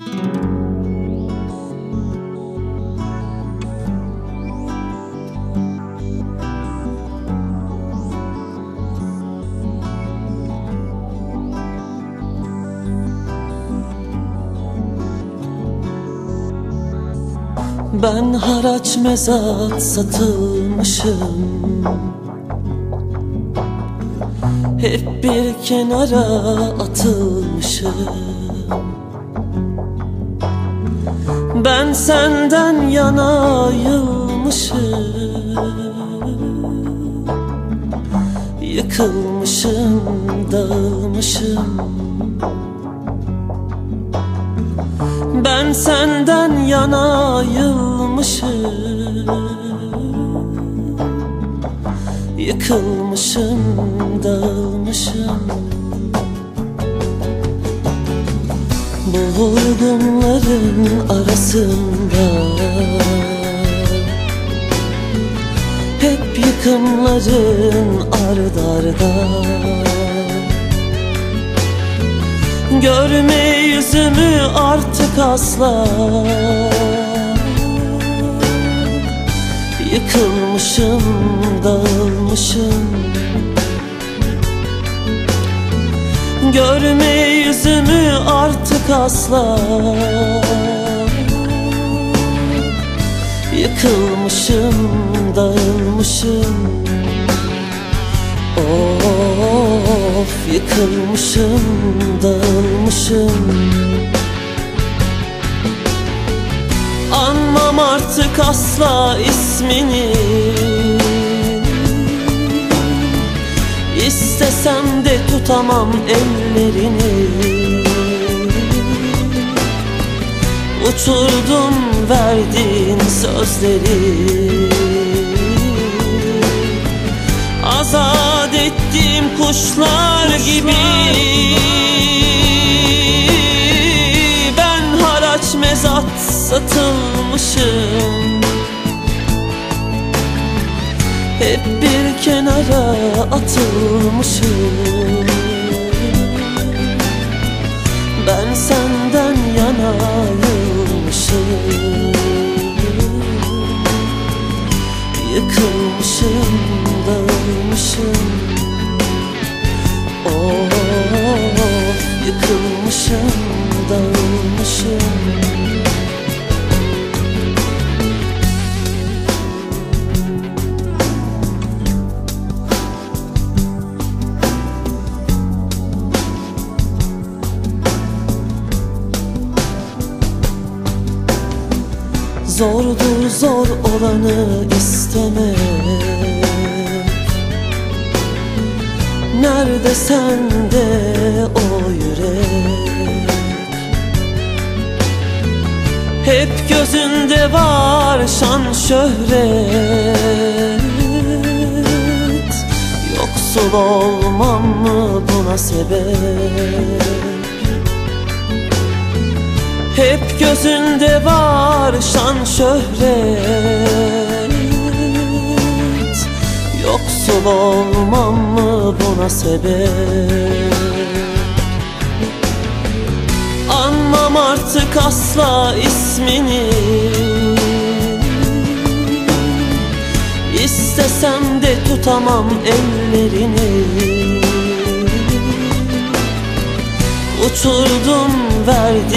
Ben haraç mezat satılmışım. Hep bir kenara atılmışım Ben senden yana yılmışım. Yıkılmışım, dağılmışım. Ben senden yana yılmışım. Yıkılmışım, dağılmışım Bu vurgunların arasında. Hep yıkımların ard arda. Görme yüzümü artık asla. Yıkılmışım, dağılmışım. Görme yüzümü artık asla Yıkılmışım, dağılmışım. Of yıkılmışım, dağılmışım. Anmam artık asla ismini. İstesem de tutamam ellerini Uçurdum verdiğin sözleri. Azat ettiğim kuşlar gibi. Ben haraç mezat satılmışım. Hep bir kenara atılmışım. Ben senden Yıkılmışım, dağılmışım Of, yıkılmışım, dağılmışım Zordur zor olanı istemek Nerede sende o yürek? Hep gözünde var şan şöhret. Yoksul olmam mı buna sebep hep gözünde var şan şöhret. Yoksul olmam mı buna sebep? Anmam artık asla ismini. İstesem de tutamam ellerini. Uçurdum verdi